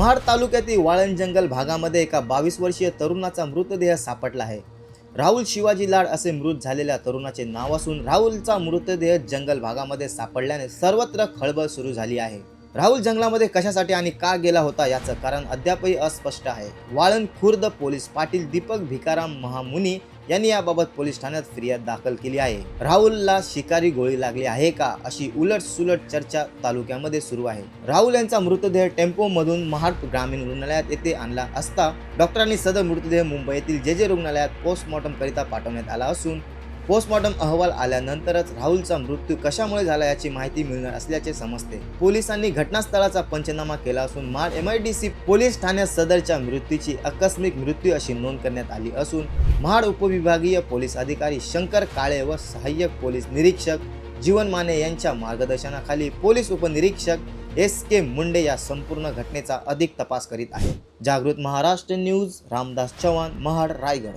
महाड तालुक्यातील वाळण जंगल भागामध्ये एका बावीस वर्षीय तरुणाचा मृतदेह सापडला आहे. राहुल शिवाजी लाड असे मृत झालेल्या तरुणाचे नाव असून राहुलचा मृतदेह जंगल भागामध्ये सापडल्याने सर्वत्र खळबळ सुरू झाली आहे. राहुल जंगलामध्ये कशासाठी आणि का गेला होता याचं कारण अद्यापही अस्पष्ट आहे. वाळण खुर्द पोलीस पाटील दीपक भिकाराम महामुनी यांनी याबाबत पोलीस ठाण्यात फिर्याद दाखल केली आहे. राहुलला शिकारी गोळी लागली आहे का अशी उलट सुलट चर्चा तालुक्यामध्ये सुरू आहे. राहुल यांचा मृतदेह टेम्पो मधून महाड ग्रामीण रुग्णालयात येथे आणला असता डॉक्टरांनी सदर मृतदेह मुंबईतील जे जे रुग्णालयात पोस्टमॉर्टम करिता पाठवण्यात आला असून पोस्टमॉर्टम अहवाल आल्यानंतरच राहुलचा मृत्यू कशामुळे झाला याची माहिती मिळणार असल्याचे समजते. पोलिसांनी घटनास्थळाचा पंचनामा केला असून महाड एमआयडीसी पोलीस ठाण्यात सदरच्या मृत्यूची आकस्मिक मृत्यू अशी नोंद करण्यात आली असून महाड उपविभागीय पोलीस अधिकारी शंकर काळे व सहाय्यक पोलीस निरीक्षक जीवन माने यांच्या मार्गदर्शनाखाली पोलीस उपनिरीक्षक एस के मुंडे या संपूर्ण घटनेचा अधिक तपास करीत आहे जागृत महाराष्ट्र न्यूज रामदास चव्हाण महाड रायगड.